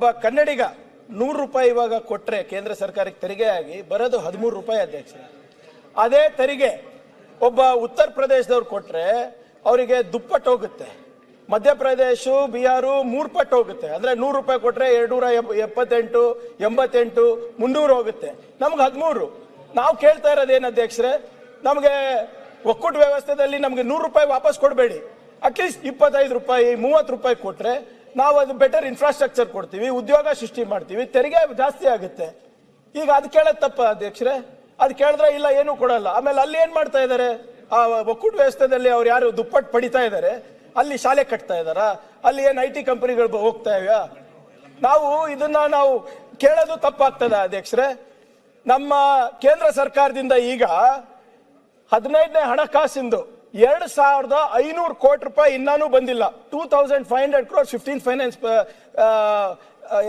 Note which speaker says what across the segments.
Speaker 1: ಒಬ್ಬ ಕನ್ನಡಿಗ ನೂರು ರೂಪಾಯಿ ಇವಾಗ ಕೊಟ್ಟರೆ ಕೇಂದ್ರ ಸರ್ಕಾರಕ್ಕೆ ತೆರಿಗೆ ಆಗಿ ಬರೋದು ಹದಿಮೂರು ರೂಪಾಯಿ ಅಧ್ಯಕ್ಷ. ಅದೇ ತೆರಿಗೆ ಒಬ್ಬ ಉತ್ತರ ಪ್ರದೇಶದವ್ರು ಕೊಟ್ಟರೆ ಅವರಿಗೆ ದುಪ್ಪಟ್ಟು ಹೋಗುತ್ತೆ. ಮಧ್ಯಪ್ರದೇಶ, ಬಿಹಾರು ಮೂರು ಪಟ್ಟು ಹೋಗುತ್ತೆ. ಅಂದರೆ ನೂರು ರೂಪಾಯಿ ಕೊಟ್ಟರೆ ಎರಡುನೂರ ಎಪ್- ಎಪ್ಪತ್ತೆಂಟು, ಎಂಬತ್ತೆಂಟು, ಮುನ್ನೂರು ಹೋಗುತ್ತೆ. ನಮ್ಗೆ ಹದಿಮೂರು. ನಾವು ಕೇಳ್ತಾ ಇರೋದೇನು ಅಧ್ಯಕ್ಷರೇ? ನಮಗೆ ಒಕ್ಕೂಟ ವ್ಯವಸ್ಥೆದಲ್ಲಿ ನಮಗೆ ನೂರು ರೂಪಾಯಿ ವಾಪಸ್ ಕೊಡಬೇಡಿ. ಅಟ್ಲೀಸ್ಟ್ ಇಪ್ಪತ್ತೈದು ರೂಪಾಯಿ, ಮೂವತ್ತು ರೂಪಾಯಿ ಕೊಟ್ರೆ ನಾವು ಅದು ಬೆಟರ್ ಇನ್ಫ್ರಾಸ್ಟ್ರಕ್ಚರ್ ಕೊಡ್ತೀವಿ, ಉದ್ಯೋಗ ಸೃಷ್ಟಿ ಮಾಡ್ತೀವಿ, ತೆರಿಗೆ ಜಾಸ್ತಿ ಆಗುತ್ತೆ. ಈಗ ಅದು ಕೇಳೋದು ತಪ್ಪ ಅಧ್ಯಕ್ಷರೇ? ಅದು ಕೇಳಿದ್ರೆ ಇಲ್ಲ, ಏನೂ ಕೊಡಲ್ಲ. ಆಮೇಲೆ ಅಲ್ಲಿ ಏನ್ ಮಾಡ್ತಾ ಇದ್ದಾರೆ ಆ ಒಕ್ಕೂಟ ವ್ಯವಸ್ಥೆದಲ್ಲಿ ಅವ್ರು ಯಾರು ದುಪ್ಪಟ್ಟು ಪಡಿತಾ ಇದ್ದಾರೆ ಅಲ್ಲಿ ಶಾಲೆ ಕಟ್ತಾ ಇದಾರ? ಅಲ್ಲಿ ಏನ್ ಐ ಟಿ ಕಂಪನಿಗಳು ಹೋಗ್ತಾ ಇವ್ಯಾ? ನಾವು ಇದನ್ನ ನಾವು ಕೇಳೋದು ತಪ್ಪಾಗ್ತದ ಅಧ್ಯಕ್ಷರೇ? ನಮ್ಮ ಕೇಂದ್ರ ಸರ್ಕಾರದಿಂದ ಈಗ ಹದಿನೈದನೇ ಹಣಕಾಸಿಂದು ಎರಡು ಸಾವಿರದ ಐನೂರು ಕೋಟಿ ರೂಪಾಯಿ ಇನ್ನಾನು ಬಂದಿಲ್ಲ. Two thousand five hundred crore fifteen finance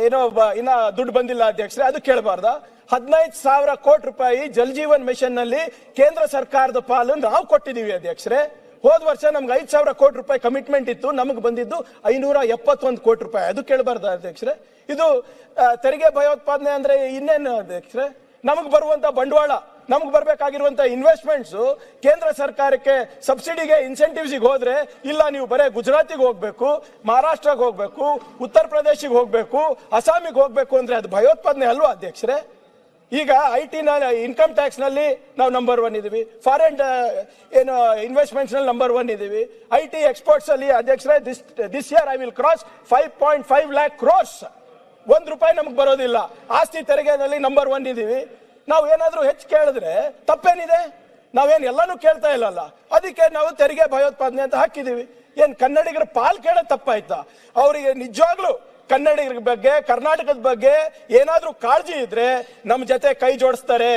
Speaker 1: ಏನೋ ಇನ್ನ ದುಡ್ಡು ಬಂದಿಲ್ಲ ಅಧ್ಯಕ್ಷರೇ, ಅದು ಕೇಳಬಾರ್ದ. ಹದಿನೈದು ಸಾವಿರ ಕೋಟಿ ರೂಪಾಯಿ ಜಲ್ ಜೀವನ್ ಮಿಷನ್ನಲ್ಲಿ ಕೇಂದ್ರ ಸರ್ಕಾರದ ಪಾಲು ನಾವು ಕೊಟ್ಟಿದೀವಿ ಅಧ್ಯಕ್ಷರೇ. ಹೋದ ವರ್ಷ ನಮ್ಗೆ ಐದು ಸಾವಿರ ಕೋಟಿ ರೂಪಾಯಿ ಕಮಿಟ್ಮೆಂಟ್ ಇತ್ತು, ನಮಗೆ ಬಂದಿದ್ದು ಐನೂರ ಎಪ್ಪತ್ತೊಂದು ಕೋಟಿ ರೂಪಾಯಿ. ಅದು ಕೇಳಬಾರ್ದ ಅಧ್ಯಕ್ಷರೇ. ಇದು ತೆರಿಗೆ ಭಯೋತ್ಪಾದನೆ ಅಂದ್ರೆ ಇನ್ನೇನು ಅಧ್ಯಕ್ಷರೇ? ನಮಗೆ ಬರುವಂತ ಬಂಡವಾಳ. ನಮ್ಗೆ ಬರಬೇಕಾಗಿರುವಂಥ ಇನ್ವೆಸ್ಟ್ಮೆಂಟ್ಸ್ ಕೇಂದ್ರ ಸರ್ಕಾರಕ್ಕೆ ಸಬ್ಸಿಡಿಗೆ ಇನ್ಸೆಂಟಿವ್ಸಿಗೆ ಹೋದ್ರೆ, ಇಲ್ಲ ನೀವು ಬರೇ ಗುಜರಾತಿಗೆ ಹೋಗ್ಬೇಕು ಮಹಾರಾಷ್ಟ್ರಕ್ಕೆ ಹೋಗ್ಬೇಕು, ಉತ್ತರ ಪ್ರದೇಶಿಗೆ ಹೋಗ್ಬೇಕು, ಅಸ್ಸಾಮಿಗೆ ಹೋಗ್ಬೇಕು ಅಂದ್ರೆ ಅದು ಭಯೋತ್ಪಾದನೆ ಅಲ್ವಾ ಅಧ್ಯಕ್ಷರೇ? ಈಗ ಐ ಟಿ ಇನ್ಕಮ್ ಟ್ಯಾಕ್ಸ್ನಲ್ಲಿ ನಾವು ನಂಬರ್ ಒನ್ ಇದೀವಿ. ಫಾರಿನ್ ಏನು ಇನ್ವೆಸ್ಟ್ಮೆಂಟ್ಸ್ನಲ್ಲಿ ನಂಬರ್ ಒನ್ ಇದೀವಿ. ಐ ಟಿ ಎಕ್ಸ್ಪೋರ್ಟ್ಸ್ ಅಲ್ಲಿ ಅಧ್ಯಕ್ಷರೇ this this year I will cross five point five lakh crores ಒಂದ್ ರೂಪಾಯಿ ನಮ್ಗೆ ಬರೋದಿಲ್ಲ. ಆಸ್ತಿ ತೆರಿಗೆನಲ್ಲಿ ನಂಬರ್ ಒನ್ ಇದೀವಿ. ನಾವು ಏನಾದರೂ ಹೆಚ್ಚು ಕೇಳಿದ್ರೆ ತಪ್ಪೇನಿದೆ? ನಾವೇನು ಎಲ್ಲಾನು ಕೇಳ್ತಾ ಇಲ್ಲಲ್ಲ. ಅದಕ್ಕೆ ನಾವು ತೆರಿಗೆ ಭಯೋತ್ಪಾದನೆ ಅಂತ ಹಾಕಿದೀವಿ. ಏನ್ ಕನ್ನಡಿಗರ ಪಾಲ್ ಕೇಳೋದು ತಪ್ಪಾಯ್ತಾ? ಅವರಿಗೆ ನಿಜವಾಗ್ಲೂ ಕನ್ನಡಿಗರ ಬಗ್ಗೆ, ಕರ್ನಾಟಕದ ಬಗ್ಗೆ ಏನಾದರೂ ಕಾಳಜಿ ಇದ್ರೆ ನಮ್ಮ ಜೊತೆ ಕೈ ಜೋಡಿಸ್ತಾರೆ.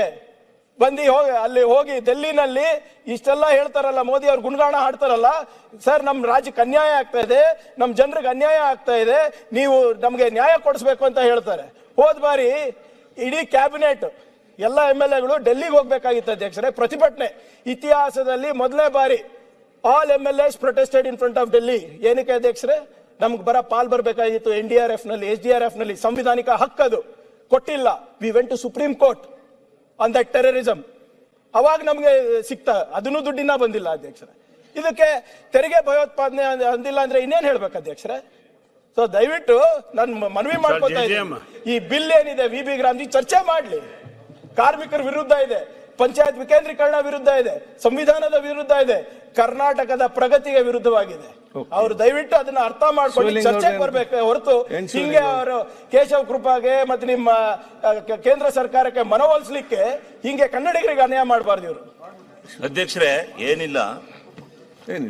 Speaker 1: ಬಂದು ಹೋಗಿ, ಅಲ್ಲಿ ಹೋಗಿ ಡೆಲ್ಲಿನಲ್ಲಿ ಇಷ್ಟೆಲ್ಲ ಹೇಳ್ತಾರಲ್ಲ, ಮೋದಿ ಅವ್ರು ಗುಣಗಾಣ ಹಾಡ್ತಾರಲ್ಲ, ಸರ್ ನಮ್ಮ ರಾಜ್ಯಕ್ಕೆ ಅನ್ಯಾಯ ಆಗ್ತಾ ಇದೆ ನಮ್ಮ ಜನರಿಗೆ ಅನ್ಯಾಯ ಆಗ್ತಾ ಇದೆ, ನೀವು ನಮಗೆ ನ್ಯಾಯ ಕೊಡಿಸ್ಬೇಕು ಅಂತ ಹೇಳ್ತಾರೆ. ಹೋದ್ ಬಾರಿ ಇಡೀ ಕ್ಯಾಬಿನೆಟ್ ಎಲ್ಲ ಎಂ ಎಲ್ ಎಗಳು ಡೆಲ್ಲಿಗೆ ಹೋಗ್ಬೇಕಾಗಿತ್ತು ಅಧ್ಯಕ್ಷರೇ. ಪ್ರತಿಭಟನೆ. ಇತಿಹಾಸದಲ್ಲಿ ಮೊದಲೇ ಬಾರಿ all M L S protested in front of Delhi ಏನಕ್ಕೆ ಅಧ್ಯಕ್ಷರೇ? ನಮ್ಗೆ ಬರ ಪಾಲ್ ಬರಬೇಕಾಗಿತ್ತು ಎನ್ ಡಿ ಆರ್ ಎಫ್ನಲ್ಲಿ ಎಸ್ ಡಿ ಆರ್ ಎಫ್ನಲ್ಲಿ. ಸಂವಿಧಾನಿಕ ಹಕ್ಕದು ಕೊಟ್ಟಿಲ್ಲ. We went to supreme court on that terrorism ಅವಾಗ ನಮಗೆ ಸಿಕ್ತ. ಅದನ್ನು ದುಡ್ಡಿನ ಬಂದಿಲ್ಲ ಅಧ್ಯಕ್ಷರೇ. ಇದಕ್ಕೆ ತೆರಿಗೆ ಭಯೋತ್ಪಾದನೆ ಅಂದ್- ಅಂದಿಲ್ಲ ಅಂದ್ರೆ ಇನ್ನೇನ್ ಹೇಳ್ಬೇಕು ಅಧ್ಯಕ್ಷರೇ? ಸೊ ದಯವಿಟ್ಟು ನಾನು ಮನವಿ ಮಾಡ್ಕೊತಾ ಇದ್ದೀನಿ. ಈ ಬಿಲ್ ಏನಿದೆ ವಿ ಬಿ ಗ್ರಾಮ್ಜಿ ಚರ್ಚೆ ಮಾಡ್ಲಿ. ಕಾರ್ಮಿಕರ ವಿರುದ್ಧ ಇದೆ ಪಂಚಾಯತ್ ವಿಕೇಂದ್ರೀಕರಣ ವಿರುದ್ಧ ಇದೆ ಸಂವಿಧಾನದ ವಿರುದ್ಧ ಇದೆ ಕರ್ನಾಟಕದ ಪ್ರಗತಿಗೆ ವಿರುದ್ಧವಾಗಿದೆ. ಅವರು ದಯವಿಟ್ಟು ಅದನ್ನ ಅರ್ಥ ಮಾಡ್ಕೊಂಡು ಚರ್ಚೆಗೆ ಬರ್ಬೇಕು ಹೊರತು ಹಿಂಗೆ ಅವರು? ಕೇಶವ್ ಕೃಪಾಗೆ ಮತ್ತೆ ನಿಮ್ಮ ಕೇಂದ್ರ ಸರ್ಕಾರಕ್ಕೆ ಮನವೊಲಿಸ್ಲಿಕ್ಕೆ ಹಿಂಗೆ ಕನ್ನಡಿಗರಿಗೆ ಅನ್ಯಾಯ ಮಾಡಬಾರ್ದು ಇವರು.
Speaker 2: ಅಧ್ಯಕ್ಷರೇ ಏನಿಲ್ಲ.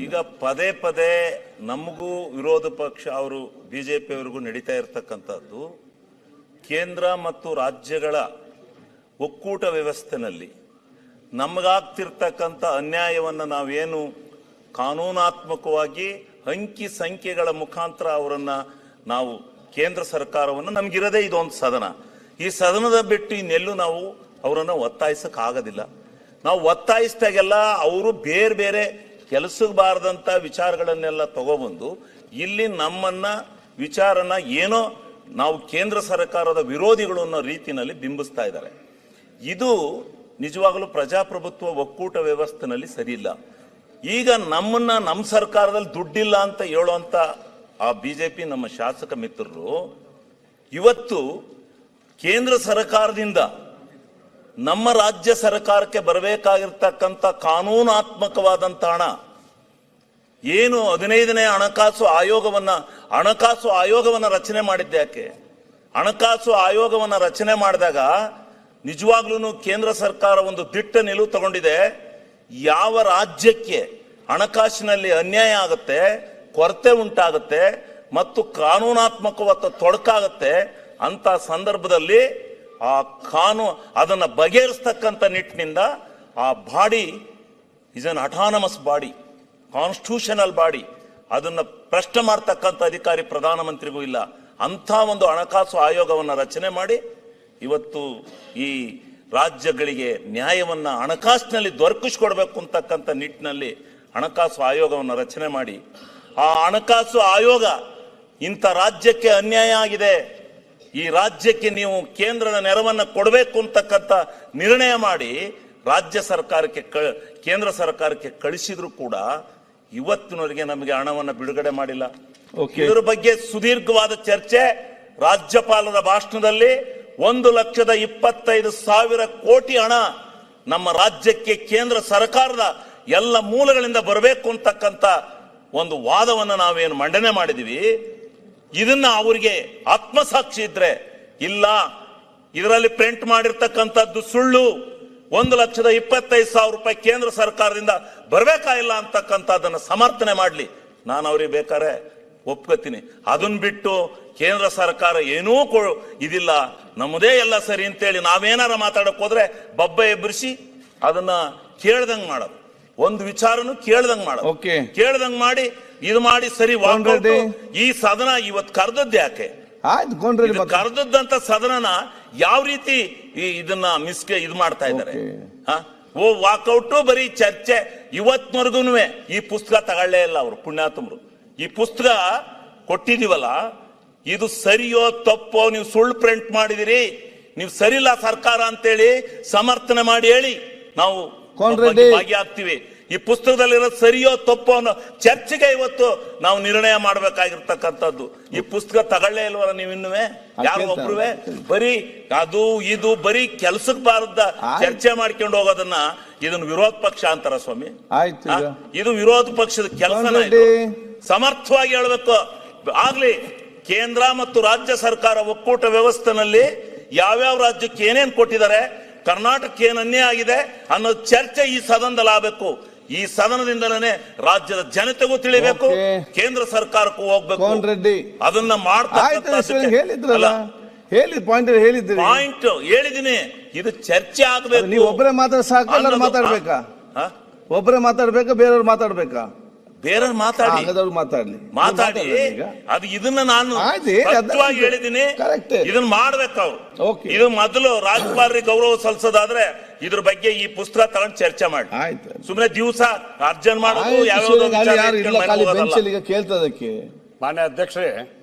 Speaker 2: ಈಗ ಪದೇ ಪದೇ ನಮಗೂ ವಿರೋಧ ಪಕ್ಷ ಅವರು ಬಿಜೆಪಿಯವರಿಗೂ ನಡೀತಾ ಇರತಕ್ಕಂಥದ್ದು ಕೇಂದ್ರ ಮತ್ತು ರಾಜ್ಯಗಳ ಒಕ್ಕೂಟ ವ್ಯವಸ್ಥೆನಲ್ಲಿ ನಮಗಾಗ್ತಿರ್ತಕ್ಕಂಥ ಅನ್ಯಾಯವನ್ನು ನಾವೇನು ಕಾನೂನಾತ್ಮಕವಾಗಿ ಅಂಕಿ ಸಂಖ್ಯೆಗಳ ಮುಖಾಂತರ ಅವರನ್ನ ನಾವು ಕೇಂದ್ರ ಸರ್ಕಾರವನ್ನು ನಮಗಿರದೇ ಇದೊಂದು ಸದನ. ಈ ಸದನದ ಬಿಟ್ಟು ಇನ್ನೆಲ್ಲೂ ನಾವು ಅವರನ್ನು ಒತ್ತಾಯಿಸಕ್ ಆಗೋದಿಲ್ಲ ನಾವು ಒತ್ತಾಯಿಸಿದಾಗೆಲ್ಲ ಅವರು ಬೇರೆ ಬೇರೆ ಕೆಲಸಕ್ಕೆ ಬಾರದಂಥ ವಿಚಾರಗಳನ್ನೆಲ್ಲ ತಗೊಬಂದು ಇಲ್ಲಿ ನಮ್ಮನ್ನ ವಿಚಾರನ ಏನೋ ನಾವು ಕೇಂದ್ರ ಸರ್ಕಾರದ ವಿರೋಧಿಗಳು ಅನ್ನೋ ರೀತಿಯಲ್ಲಿ ಬಿಂಬಿಸ್ತಾ ಇದ್ದಾರೆ. ಇದು ನಿಜವಾಗಲೂ ಪ್ರಜಾಪ್ರಭುತ್ವ ಒಕ್ಕೂಟ ವ್ಯವಸ್ಥೆನಲ್ಲಿ ಸರಿಯಿಲ್ಲ. ಈಗ ನಮ್ಮನ್ನ ನಮ್ಮ ಸರ್ಕಾರದಲ್ಲಿ ದುಡ್ಡಿಲ್ಲ ಅಂತ ಹೇಳುವಂತ ಆ ಬಿ ಜೆ ಪಿ ನಮ್ಮ ಶಾಸಕ ಮಿತ್ರರು, ಇವತ್ತು ಕೇಂದ್ರ ಸರ್ಕಾರದಿಂದ ನಮ್ಮ ರಾಜ್ಯ ಸರ್ಕಾರಕ್ಕೆ ಬರಬೇಕಾಗಿರ್ತಕ್ಕಂಥ ಕಾನೂನಾತ್ಮಕವಾದಂತ ಹಣ, ಏನು ಹದಿನೈದನೇ ಹಣಕಾಸು ಆಯೋಗವನ್ನ ಹಣಕಾಸು ಆಯೋಗವನ್ನ ರಚನೆ ಮಾಡಿದ್ದೆ ಯಾಕೆ? ಹಣಕಾಸು ಆಯೋಗವನ್ನ ರಚನೆ ಮಾಡಿದಾಗ ನಿಜವಾಗ್ಲೂ ಕೇಂದ್ರ ಸರ್ಕಾರ ಒಂದು ದಿಟ್ಟ ನಿಲುವು ತಗೊಂಡಿದೆ. ಯಾವ ರಾಜ್ಯಕ್ಕೆ ಹಣಕಾಸಿನಲ್ಲಿ ಅನ್ಯಾಯ ಆಗುತ್ತೆ, ಕೊರತೆ ಉಂಟಾಗುತ್ತೆ ಮತ್ತು ಕಾನೂನಾತ್ಮಕವಾದ ತೊಡಕಾಗುತ್ತೆ ಅಂತ ಸಂದರ್ಭದಲ್ಲಿ ಆ ಕಾನೂ, ಅದನ್ನ ಬಗೆಹರಿಸ್ತಕ್ಕಂಥ ನಿಟ್ಟಿನಿಂದ ಆ body is an autonomous body constitutional body ಅದನ್ನ ಪ್ರಶ್ನೆ ಮಾಡ್ತಕ್ಕಂಥ ಅಧಿಕಾರಿ ಪ್ರಧಾನಮಂತ್ರಿಗೂ ಇಲ್ಲ. ಅಂಥ ಒಂದು ಹಣಕಾಸು ಆಯೋಗವನ್ನು ರಚನೆ ಮಾಡಿ ಇವತ್ತು ಈ ರಾಜ್ಯಗಳಿಗೆ ನ್ಯಾಯವನ್ನ ಹಣಕಾಸಿನಲ್ಲಿ ದೊರಕಿಸ್ಕೊಡ್ಬೇಕು ಅಂತಕ್ಕಂಥ ನಿಟ್ಟಿನಲ್ಲಿ ಹಣಕಾಸು ಆಯೋಗವನ್ನು ರಚನೆ ಮಾಡಿ. ಆ ಹಣಕಾಸು ಆಯೋಗ ಇಂಥ ರಾಜ್ಯಕ್ಕೆ ಅನ್ಯಾಯ ಆಗಿದೆ. ಈ ರಾಜ್ಯಕ್ಕೆ ನೀವು ಕೇಂದ್ರದ ನೆರವನ್ನ ಕೊಡಬೇಕು ಅಂತಕ್ಕಂಥ ನಿರ್ಣಯ ಮಾಡಿ ರಾಜ್ಯ ಸರ್ಕಾರಕ್ಕೆ ಕ- ಕೇಂದ್ರ ಸರ್ಕಾರಕ್ಕೆ ಕಳಿಸಿದ್ರು ಕೂಡ ಇವತ್ತಿನವರೆಗೆ ನಮಗೆ ಹಣವನ್ನ ಬಿಡುಗಡೆ ಮಾಡಿಲ್ಲ. ಇದರ ಬಗ್ಗೆ ಸುದೀರ್ಘವಾದ ಚರ್ಚೆ ರಾಜ್ಯಪಾಲರ ಭಾಷಣದಲ್ಲಿ ಒಂದು ಲಕ್ಷದ ಇಪ್ಪತ್ತೈದು ಸಾವಿರ ಕೋಟಿ ಹಣ ನಮ್ಮ ರಾಜ್ಯಕ್ಕೆ ಕೇಂದ್ರ ಸರ್ಕಾರದ ಎಲ್ಲ ಮೂಲಗಳಿಂದ ಬರಬೇಕು ಅಂತಕ್ಕಂಥ ಒಂದು ವಾದವನ್ನು ನಾವೇನು ಮಂಡನೆ ಮಾಡಿದೀವಿ ಇದನ್ನ ಅವರಿಗೆ ಆತ್ಮಸಾಕ್ಷಿ ಇದ್ರೆ ಇಲ್ಲ, ಇದರಲ್ಲಿ ಪ್ರಿಂಟ್ ಮಾಡಿರ್ತಕ್ಕಂಥದ್ದು ಸುಳ್ಳು, ಒಂದು ಲಕ್ಷದ ಇಪ್ಪತ್ತೈದು ಸಾವಿರ ರೂಪಾಯಿ ಕೇಂದ್ರ ಸರ್ಕಾರದಿಂದ ಬರಬೇಕಾ ಇಲ್ಲ ಅಂತಕ್ಕಂಥದ್ದನ್ನು ಸಮರ್ಥನೆ ಮಾಡಲಿ. ನಾನು ಅವ್ರಿಗೆ ಬೇಕಾದ್ರೆ ಒಪ್ಕೋತೀನಿ. ಅದನ್ನ ಬಿಟ್ಟು ಕೇಂದ್ರ ಸರ್ಕಾರ ಏನೂ ಇದಿಲ್ಲ. ನಮ್ಮದೇ ಎಲ್ಲ ಸರಿ ಅಂತೇಳಿ ನಾವೇನಾರ ಮಾತಾಡಕ್ ಹೋದ್ರೆ ಬಬ್ಬ ಎಬ್ಬರಿಸಿ ಅದನ್ನ ಕೇಳ್ದಂಗ್ ಮಾಡೋದು. ಒಂದು ವಿಚಾರನು ಕೇಳ್ದಂಗ್ ಮಾಡೋದು.
Speaker 1: ಓಕೆ.
Speaker 2: ಕೇಳ್ದಂಗ್ ಮಾಡಿ ಇದು ಮಾಡಿ ಸರಿ. ಈ ಸದನ ಇವತ್ ಕರೆದದ್ದು ಯಾಕೆ?
Speaker 1: ಆಯ್ತು
Speaker 2: ಇದು ಕರೆದದ್ದಂತ ಸದನನ ಯಾವ ರೀತಿ ಈ- ಇದನ್ನ ಮಿಸ್ಗೆ ಇದು ಮಾಡ್ತಾ ಇದ್ದಾರೆ? ಹಾ? ಓ ವಾಕೌಟ್ ಬರೀ ಚರ್ಚೆ. ಇವತ್ವರೆಗೂ ಈ ಪುಸ್ತಕ ತಗೊಳ್ಳೇ ಇಲ್ಲ ಅವರು ಪುಣ್ಯಾತ್ಮರು. ಈ ಪುಸ್ತಕ ಕೊಟ್ಟಿದೀವಲ್ಲ ಇದು ಸರಿಯೋ ತಪ್ಪೋ ನೀವು ಸುಳ್ಳು ಪ್ರಿಂಟ್ ಮಾಡಿದಿರಿ ನೀವು ಸರಿಲ್ಲ ಸರ್ಕಾರ ಅಂತೇಳಿ ಸಮರ್ಥನೆ ಮಾಡಿ ಹೇಳಿ ನಾವು. ಭಾಗಿಯಾಗ್ತೀವಿ ಈ ಪುಸ್ತಕದಲ್ಲಿರೋ ಸರಿಯೋ ತಪ್ಪೋ ಅನ್ನೋ ಚರ್ಚೆಗೆ ಇವತ್ತು ನಾವು ನಿರ್ಣಯ ಮಾಡಬೇಕಾಗಿರ್ತಕ್ಕಂಥದ್ದು. ಈ ಪುಸ್ತಕ ತಗೊಳ್ಳೇ ಇಲ್ವಲ್ಲ ನೀವು ಇನ್ನುವೇ? ಯಾರು ಒಬ್ರುವೆ? ಬರೀ ಅದು ಇದು ಬರೀ ಕೆಲ್ಸಕ್ ಬಾರದ ಚರ್ಚೆ ಮಾಡ್ಕೊಂಡು ಹೋಗೋದನ್ನ ಇದನ್ನ ವಿರೋಧ ಪಕ್ಷ ಅಂತಾರ ಸ್ವಾಮಿ. ಇದು ವಿರೋಧ ಪಕ್ಷದ ಕೆಲಸನ ಇದು. ಸಮರ್ಥವಾಗಿ ಹೇಳ್ಬೇಕು. ಆಗ್ಲಿ ಕೇಂದ್ರ ಮತ್ತು ರಾಜ್ಯ ಸರ್ಕಾರ ಒಕ್ಕೂಟ ವ್ಯವಸ್ಥೆನಲ್ಲಿ ಯಾವ್ಯಾವ ರಾಜ್ಯಕ್ಕೆ ಏನೇನು ಕೊಟ್ಟಿದ್ದಾರೆ ಕರ್ನಾಟಕ ಏನು ಅನ್ಯಾಯ ಆಗಿದೆ ಅನ್ನೋ ಚರ್ಚೆ ಈ ಸದನದಲ್ಲಿ ಆಗಬೇಕು. ಈ ಸದನದಿಂದಲೇ ರಾಜ್ಯದ ಜನತೆಗೂ ತಿಳಿಬೇಕು ಕೇಂದ್ರ ಸರ್ಕಾರಕ್ಕೂ ಹೋಗ್ಬೇಕು. ಅದನ್ನ
Speaker 1: ಮಾಡ್ತಾ ಹೇಳಿ ಹೇಳಿದ್ರಲ್ಲ. ಹೇಳಿದ್ ಪಾಯಿಂಟ್ ಹೇಳಿದ್ರಿ
Speaker 2: ಪಾಯಿಂಟ್ ಹೇಳಿದೀನಿ ಇದು ಚರ್ಚೆ ಆಗ್ಬೇಕು
Speaker 1: ನೀವು ಒಬ್ಬರೇ ಮಾತಾಡ ಸಾಕು ಎಲ್ಲರೂ ಮಾತಾಡ್ಬೇಕಾ? ಒಬ್ಬರೇ ಮಾತಾಡ್ಬೇಕಾ ಬೇರೆಯವ್ರು ಮಾತಾಡ್ಬೇಕಾ?
Speaker 2: ಬೇರೆ ಮಾತಾಡಿ.
Speaker 1: ಮಾತಾಡಲಿ. ಮಾತಾಡ್ಲಿ
Speaker 2: ಮಾತಾಡಿ.
Speaker 1: ಈಗ.
Speaker 2: ಅದು ಇದನ್ನ ನಾನು
Speaker 1: ಆಯ್ತು,
Speaker 2: ಸ್ಪಷ್ಟವಾಗಿ ಹೇಳಿದೀನಿ.
Speaker 1: correct.
Speaker 2: ಇದನ್ನ ಮಾಡ್ಬೇಕು ಅವ್ರು.
Speaker 1: Okay.
Speaker 2: ಇದು ಮೊದಲು ರಾಜ್ಯಪಾಲರಿಗೆ ಗೌರವ ಸಲ್ಲಿಸೋದಾದ್ರೆ ಇದ್ರ ಬಗ್ಗೆ ಈ ಪುಸ್ತಕ ತಗೊಂಡು ಚರ್ಚೆ ಮಾಡಿ.
Speaker 1: ಆಯ್ತು.
Speaker 2: ಸುಮ್ನೆ ದಿವಸ ಅರ್ಜನ್ ಮಾಡೋದು
Speaker 1: ಆಯ್ತು,
Speaker 2: ಯಾವ್ಯಾವ್ದೋ
Speaker 1: ಈಶ್ವರನ್, ಅಲ್ಲಿ
Speaker 2: ವಿಚಾರ
Speaker 1: ಯಾರು
Speaker 2: ಇಟ್ಕೊಂಡು
Speaker 1: ಇಲ್ಲ
Speaker 2: ಮನೆಗೆ
Speaker 1: ಖಾಲಿ
Speaker 2: ಹೋಗೋದಲ್ಲ.
Speaker 1: ಬೆಂಚಲ್ಲಿ ಈಗ ಕೇಳ್ತದಕ್ಕೆ
Speaker 3: ಮಾನ್ಯ ಅಧ್ಯಕ್ಷರೇ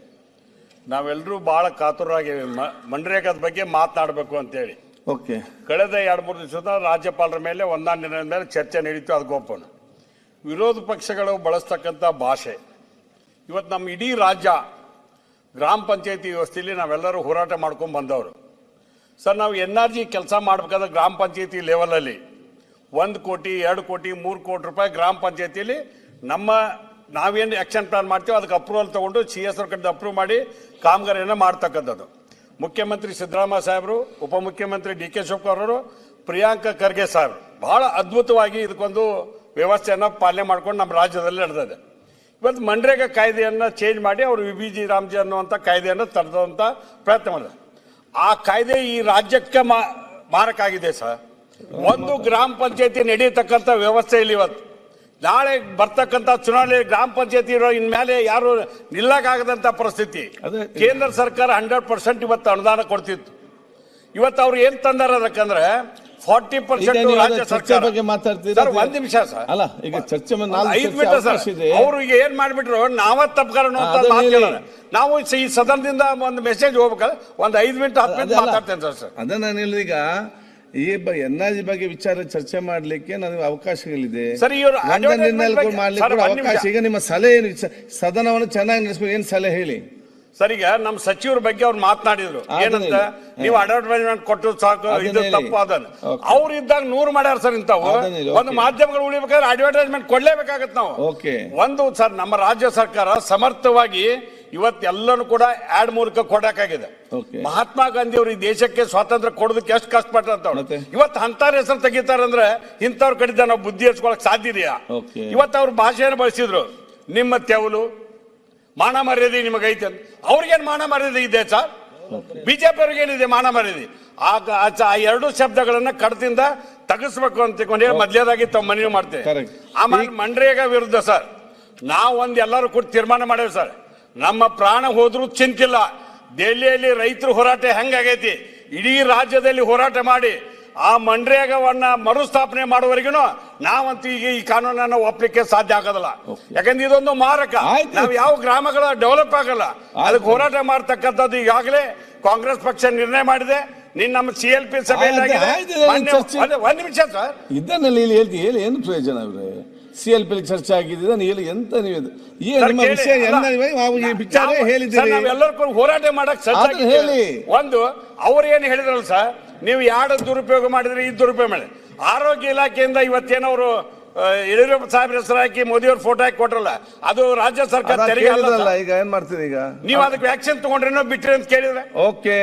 Speaker 3: ನಾವೆಲ್ಲರೂ ಬಹಳ ಕಾತುರರಾಗಿವಿ ಮ- ಮನ್ರೇಗಾದ ಬಗ್ಗೆ ಮಾತನಾಡಬೇಕು ಅಂತೇಳಿ.
Speaker 1: ಓಕೆ.
Speaker 3: ಕಳೆದ ಎರಡು ಮೂರು ದಿವಸದ ರಾಜ್ಯಪಾಲರ ಮೇಲೆ ಒಂದಾನ್ ದಿನದ ಮೇಲೆ ಚರ್ಚೆ ನಡೀತು ಅದು ಗೋಪನ ವಿರೋಧ ಪಕ್ಷಗಳು ಬಳಸ್ತಕ್ಕಂಥ ಭಾಷೆ. ಇವತ್ತು ನಮ್ಮ ಇಡೀ ರಾಜ್ಯ ಗ್ರಾಮ ಪಂಚಾಯತಿ ವ್ಯವಸ್ಥೆಯಲ್ಲಿ ನಾವೆಲ್ಲರೂ ಹೋರಾಟ ಮಾಡ್ಕೊಂಡು ಬಂದವರು. ಸರ್, ನಾವು ಎನ್ ಆರ್ ಜಿ ಕೆಲಸ ಮಾಡಬೇಕಾದ್ರೆ ಗ್ರಾಮ ಪಂಚಾಯತಿ ಲೆವೆಲಲ್ಲಿ ಒಂದು ಕೋಟಿ, ಎರಡು ಕೋಟಿ, ಮೂರು ಕೋಟಿ ರೂಪಾಯಿ ಗ್ರಾಮ ಪಂಚಾಯತಿಯಲ್ಲಿ ನಮ್ಮ ನಾವೇನು ಆ್ಯಕ್ಷನ್ ಪ್ಲಾನ್ ಮಾಡ್ತೀವಿ ಅದಕ್ಕೆ ಅಪ್ರೂವಲ್ ತೊಗೊಂಡು ಸಿ ಎಸ್ ಅವ್ರ ಕಡೆ ಅಪ್ರೂವ್ ಮಾಡಿ ಕಾಮಗಾರಿಯನ್ನು ಮಾಡ್ತಕ್ಕಂಥದ್ದು. ಮುಖ್ಯಮಂತ್ರಿ ಸಿದ್ದರಾಮಯ್ಯ ಸಾಹೇಬರು, ಉಪಮುಖ್ಯಮಂತ್ರಿ ಡಿ ಕೆ ಶಿವಕುಮಾರ್ ಅವರು, ಪ್ರಿಯಾಂಕ ಖರ್ಗೆ ಸಾಹೇಬರು. ಬಹಳ ಅದ್ಭುತವಾಗಿ ಇದಕ್ಕೊಂದು ವ್ಯವಸ್ಥೆಯನ್ನು ಪಾಲನೆ ಮಾಡ್ಕೊಂಡು ನಮ್ಮ ರಾಜ್ಯದಲ್ಲಿ ನಡೆದಿದೆ. ಇವತ್ತು ಮನ್ರೇಗಾ ಕಾಯ್ದೆಯನ್ನು ಚೇಂಜ್ ಮಾಡಿ ಅವರು ವಿ ಬಿ ಜಿ ರಾಮ್ಜಿ ಅನ್ನುವಂಥ ಕಾಯ್ದೆಯನ್ನು ತರದಂಥ ಪ್ರಯತ್ನ ಮಾಡಿದೆ ಆ ಕಾಯ್ದೆ ಈ ರಾಜ್ಯಕ್ಕೆ ಮಾ ಮಾರಕ ಆಗಿದೆ ಸರ್. ಒಂದು ಗ್ರಾಮ ಪಂಚಾಯತಿ ನಡೆಯತಕ್ಕಂಥ ವ್ಯವಸ್ಥೆ ಇಲ್ಲಿ ಇವತ್ತು. ನಾಳೆ ಬರ್ತಕ್ಕಂಥ ಚುನಾವಣೆ ಗ್ರಾಮ ಪಂಚಾಯತಿ ಇರೋ ಇನ್ಮೇಲೆ ಯಾರು ನಿಲ್ಲಕ್ಕಾಗದಂತ ಪರಿಸ್ಥಿತಿ. ಕೇಂದ್ರ ಸರ್ಕಾರ ಹಂಡ್ರೆಡ್ ಪರ್ಸೆಂಟ್ ಇವತ್ತು ಅನುದಾನ ಕೊಡ್ತಿತ್ತು. ಇವತ್ತು ಅವ್ರು ಏನು ತಂದಾರ ಅದಕ್ಕಂದ್ರೆ ಫಾರ್ಟಿ ಪರ್ಸೆಂಟ್ ರಾಜ್ಯ ಸರ್ಕಾರ.
Speaker 1: ಬಗ್ಗೆ ಮಾತಾಡ್ತೀರಾ
Speaker 3: ಒಂದ್ ನಿಮಿಷ ಸರ್.
Speaker 1: ಅಲ್ಲ ಈಗ ಚರ್ಚೆ
Speaker 3: ಐದು
Speaker 1: ಚರ್ಚೆ
Speaker 3: ಸರ್.
Speaker 1: ಅವಕಾಶ
Speaker 3: ಅವ್ರು ಈಗ ಏನ್ ಮಾಡ್ಬಿಟ್ರು ನಾವ. ಕೇಳೋಣ. ನಾವು ಈ ಸದನದಿಂದ ಒಂದು ಮೆಸೇಜ್ ಹೋಗ್ಬೇಕಲ್ಲ ಒಂದ್ ಐದು ಮಿನಿಟ್ ಹತ್ತು ಮಿನಿಟ್. ಮಾತಾಡ್ತೇನೆ ಸರ್ ಸರ್.
Speaker 1: ಅದ ನಾನು ಹೇಳಿದ ಈಗ ಈ ಎನ್ ಆರ್ ಜಿ ಬಗ್ಗೆ ವಿಚಾರ ಚರ್ಚೆ ಮಾಡ್ಲಿಕ್ಕೆ ನನಗೆ ಅವಕಾಶಗಳಿದೆ. ಮಾಡ್ಲಿಕ್ಕೆ ಅವಕಾಶ. ಈಗ ನಿಮ್ಮ ಸಲಹೆ ಏನು? ಸದನವನ್ನು ಚೆನ್ನಾಗಿ ನಡೆಸ್ಬೇಕು ಏನ್ ಸಲಹೆ ಹೇಳಿ?
Speaker 3: ಸರ್ ಈಗ ನಮ್ಮ ಸಚಿವರ ಬಗ್ಗೆ ಅವ್ರು ಮಾತನಾಡಿದ್ರು ಏನಂತ. ನೀವು ಅಡ್ವರ್ಟೈಸ್ಮೆಂಟ್ ಕೊಟ್ಟು ಸಾಕು ಇದು ತಪ್ಪು ಅದನ್ನ. ಅವ್ರು ಇದ್ದಾಗ ನೂರು ಮಾಡ್ಯಾರ ಸರ್ ಇಂತಾವ ಒಂದು ಮಾಧ್ಯಮಗಳು ಉಳಿಬೇಕಾದ್ರೆ ಅಡ್ವರ್ಟೈಸ್ಮೆಂಟ್ ಕೊಡ್ಲೇಬೇಕಾಗತ್ತೆ ನಾವು. ಒಂದು ಸರ್ ನಮ್ಮ ರಾಜ್ಯ ಸರ್ಕಾರ ಸಮರ್ಥವಾಗಿ ಇವತ್ತೆಲ್ಲನೂ ಕೂಡ ಆಡ್ ಮೂಲಕ ಕೊಡಕ್ಕಾಗಿದೆ
Speaker 1: Okay.
Speaker 3: ಮಹಾತ್ಮ ಗಾಂಧಿ ಅವರು ಈ ದೇಶಕ್ಕೆ ಸ್ವಾತಂತ್ರ್ಯ ಕೊಡೋದಕ್ಕೆ ಎಷ್ಟು
Speaker 1: ಕಷ್ಟಪಟ್ಟಂತವ್ರು?
Speaker 3: ಇವತ್ತು ಅಂತಾರ ಹೆಸರು ತೆಗಿತಾರಂದ್ರೆ ಇಂಥವ್ರ ಕಡಿದ ನಾವು ಬುದ್ಧಿ ಹಚ್ಕೊಳಕ್ ಸಾಧ್ಯ ಇದೆಯಾ. ಇವತ್ತು ಅವ್ರ ಭಾಷೆಯನ್ನು ಬಳಸಿದ್ರು ನಿಮ್ಮ ತೆವಲು ಮಾನ ಮರ್ಯಾದೆ ನಿಮಗೈತೆ ಅಂತ. ಅವ್ರಿಗೇನು ಮಾನ ಮರ್ಯಾದೆ ಇದೆ ಸರ್ ಬಿಜೆಪಿ ಅವ್ರಿಗೆ ಏನಿದೆ ಮಾನ ಮರ್ಯಾದೆ ಆಗ ಆ ಆ ಎರಡು ಶಬ್ದಗಳನ್ನ ಕಡದಿಂದ ತಗಸ್ಬೇಕು ಅಂತ ಹೇಳಿ ಮೊದ್ಲೇದಾಗಿ ತಾವು ಮನವಿ ಮಾಡ್ತೇವೆ. ಆಮೇಲೆ ಮಂಡ್ರೇಗ ವಿರುದ್ಧ ಸರ್ ನಾವು ಒಂದು ಎಲ್ಲರೂ ಕೂಡ ತೀರ್ಮಾನ ಮಾಡೇವಿ ಸರ್. ನಮ್ಮ ಪ್ರಾಣ ಹೋದ್ರೂ ಚಿಂತಿಲ್ಲ. ದೆಹಲಿಯಲ್ಲಿ ರೈತರು ಹೋರಾಟ ಹೆಂಗಾಗೈತಿ ಇಡೀ ರಾಜ್ಯದಲ್ಲಿ ಹೋರಾಟ ಮಾಡಿ ಆ ಮನ್ರೇಗವನ್ನ ಮರುಸ್ಥಾಪನೆ ಮಾಡುವವರೆಗೂ ನಾವಂತೂ ಈಗ ಈ ಕಾನೂನನ್ನ ಒಪ್ಪಲಿಕ್ಕೆ ಸಾಧ್ಯ ಆಗೋದಿಲ್ಲ. ಯಾಕಂದ್ರೆ ಇದೊಂದು ಮಾರಕ. ನಾವು ಯಾವ ಗ್ರಾಮಗಳ ಡೆವಲಪ್ ಆಗಲ್ಲ. ಅದಕ್ಕೆ ಹೋರಾಟ ಮಾಡ್ತಕ್ಕಂಥದ್ದು ಈಗಾಗಲೇ ಕಾಂಗ್ರೆಸ್ ಪಕ್ಷ ನಿರ್ಣಯ ಮಾಡಿದೆ. ನಿನ್ನ ನಮ್ಮ ಸಿ ಎಲ್ ಪಿ ಸಭೆಯಲ್ಲಿ ಒಂದ್- ನಿಮಿಷ ಸರ್.
Speaker 4: ಇದನ್ನೆಲ್ಲ ಇಲ್ಲಿ ಹೇಳ್ತಿ ಹೇಳಿ ಏನು ಪ್ರಯೋಜನ ಅವ್ರೆ ಸಿ ಎಲ್ ಪಿ ಚರ್ಚೆ ಆಗಿದೆ ಹೇಳಿ ಎಂತ ನೀವು
Speaker 3: ನಾವೆಲ್ಲರೂ ಹೋರಾಟ ಮಾಡಕ್
Speaker 4: ಹೇಳಿ.
Speaker 3: ಒಂದು ಅವ್ರು ಏನು ಹೇಳಿದ್ರಲ್ಲ ಸರ್? ನೀವು ಯಾರು ದುರುಪಯೋಗ ಮಾಡಿದ್ರೆ ಈ ದುರುಪಯೋಗ ಮಾಡಿ. ಆರೋಗ್ಯ ಇಲಾಖೆಯಿಂದ ಇವತ್ತೇನವರು ಯಡಿಯೂರಪ್ಪ ಸಾಹೇಬ್ರ ಹೆಸರು ಹಾಕಿ ಮೋದಿ ಅವ್ರ ಫೋಟೋ ಹಾಕಿ ಕೊಟ್ರಲ್ಲ ಅದು ರಾಜ್ಯ ಸರ್ಕಾರ ತೆರಿಗೆ ಅಲ್ಲ
Speaker 4: ಈಗ ಏನ್ ಮಾಡ್ತೀರಿ ಈಗ?
Speaker 3: ನೀವು ಅದಕ್ಕೆ ವ್ಯಾಕ್ಸಿನ್ ತಗೊಂಡ್ರೇನೋ ಬಿಟ್ರಿ ಅಂತ ಕೇಳಿದ್ರೆ.
Speaker 4: ಓಕೆ.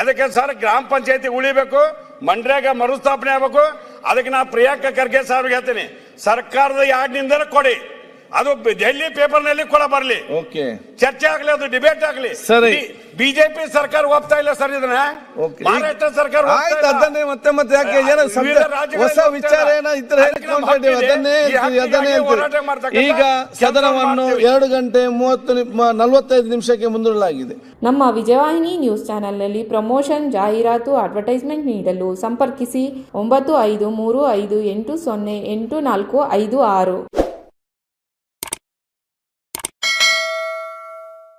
Speaker 3: ಅದಕ್ಕೆ ಸರ್ ಗ್ರಾಮ ಪಂಚಾಯತಿ ಉಳಿಬೇಕು ಮಂಡ್ಯಾಗ ಮರುಸ್ಥಾಪನೆ ಆಗ್ಬೇಕು. ಅದಕ್ಕೆ ನಾ ಪ್ರಿಯಾಂಕ ಖರ್ಗೆ ಸಾಹೇಬ್ ಹೇಳ್ತೀನಿ ಸರ್ಕಾರದ ಯಾರ್ಡ್ನಿಂದಲೇ ಕೊಡಿ. ಅದು ಡೆಲ್ಲಿ ಪೇಪರ್ನಲ್ಲಿ ಕೂಡ ಬರಲಿ.
Speaker 4: ಓಕೆ.
Speaker 3: ಚರ್ಚೆ ಆಗಲಿ ಅದು ಡಿಬೇಟ್ ಆಗಲಿ.
Speaker 4: ಸರಿ.
Speaker 3: ಬಿಜೆಪಿ ಸರ್ಕಾರ ಒಪ್ತಾ ಇಲ್ಲ ಸರ್ ಇದನ್ನ ಮಹಾರಾಷ್ಟ್ರ ಸರ್ಕಾರ ಒಪ್ತಾ
Speaker 4: ಆಯ್ತು
Speaker 3: ಇಲ್ಲ.
Speaker 4: ಅದನ್ನೇ ಮತ್ತೆ ಮತ್ತೆ ಯಾಕೆ ಏನೋ
Speaker 3: ವಿವಿಧ
Speaker 4: ಸಬ್ಜೆಕ್ಟ್
Speaker 3: ರಾಜ್ಯಗಳಲ್ಲಿ
Speaker 4: ಹೊಸ ವಿಚಾರ. ಏನೋ ಇದ್ರೆ
Speaker 3: ಅದಕ್ಕೆ ನಮ್ಮ
Speaker 4: ಹೇಳ್ಕೊಂಡಿದ್ದೀವಿ
Speaker 3: ಹಕ್ಕಿದೆ.
Speaker 4: ಅದನ್ನೇ
Speaker 3: ಈ
Speaker 4: ಹೇಳ್ತೀವಿ, ಅದನ್ನೇ
Speaker 3: ಹಕ್ಕಿಗಾಗಿ ಹೋರಾಟ ಮಾಡ್ತಕ್ಕಂಥ
Speaker 4: ಈಗ
Speaker 3: ಕೆಲಸ
Speaker 4: ಸದನವನ್ನು
Speaker 3: ಮಾಡ್ತೀವಿ.
Speaker 4: ಎರಡು ಗಂಟೆ ಮೂವತ್ತು ನಲವತ್ತೈದು ನಿಮಿಷಕ್ಕೆ ಮುಂದೂಡಲಾಗಿದೆ
Speaker 5: ನಮ್ಮ ವಿಜಯವಾಹಿನಿ ನ್ಯೂಸ್ ಚಾನೆಲ್ನಲ್ಲಿ ಪ್ರಮೋಷನ್ ಜಾಹೀರಾತು ಅಡ್ವರ್ಟೈಸ್ಮೆಂಟ್ ನೀಡಲು ಸಂಪರ್ಕಿಸಿ ಒಂಬತ್ತು ಐದು ಮೂರು ಐದು ಎಂಟು ಸೊನ್ನೆ ಎಂಟು ನಾಲ್ಕು ಐದು ಆರು